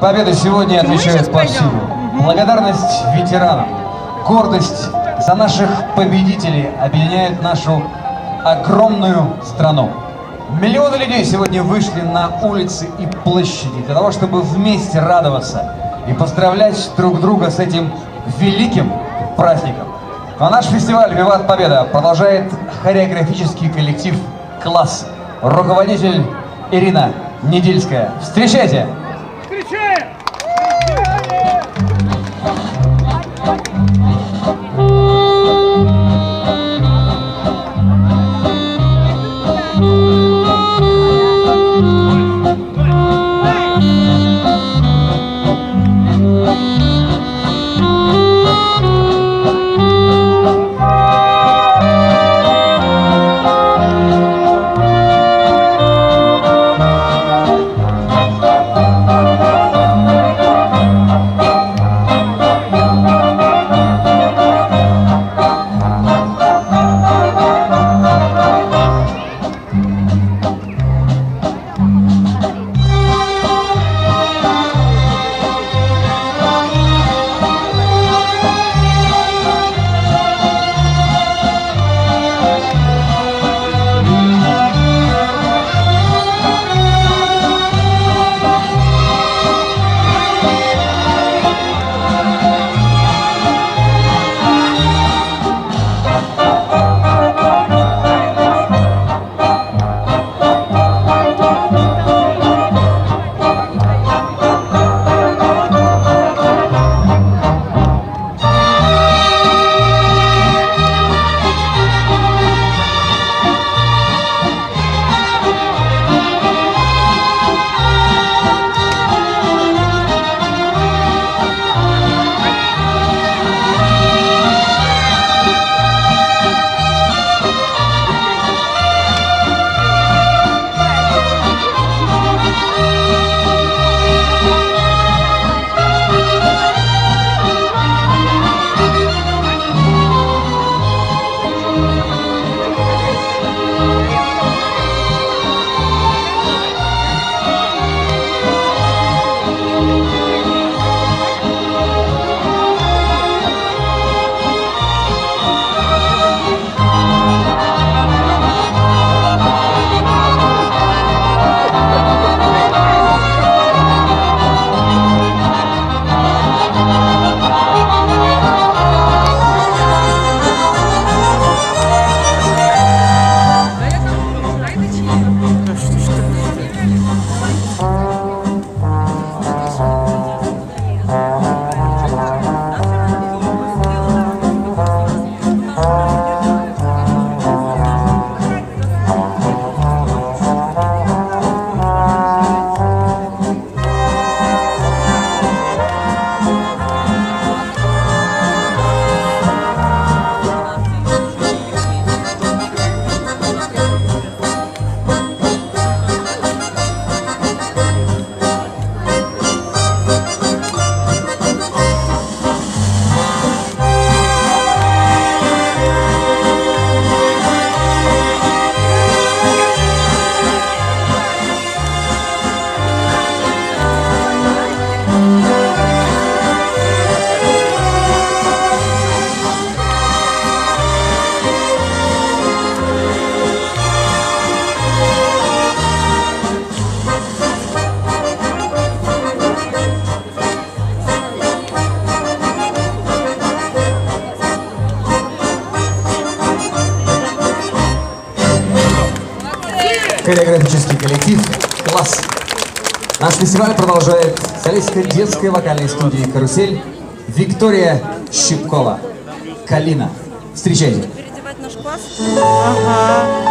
Победа сегодня пойдем. спасибо. Благодарность ветеранам, гордость за наших победителей объединяет нашу огромную страну. Миллионы людей сегодня вышли на улицы и площади для того, чтобы вместе радоваться и поздравлять друг друга с этим великим праздником. А наш фестиваль «Виват Победа» продолжает хореографический коллектив «Класс». Руководитель Ирина Недельская. Встречайте! Хореографический коллектив «Класс». Наш фестиваль продолжает солистка детской вокальной студии «Карусель» Виктория Щипкова. Калина. Встречайте. Переодевать наш класс. Ага.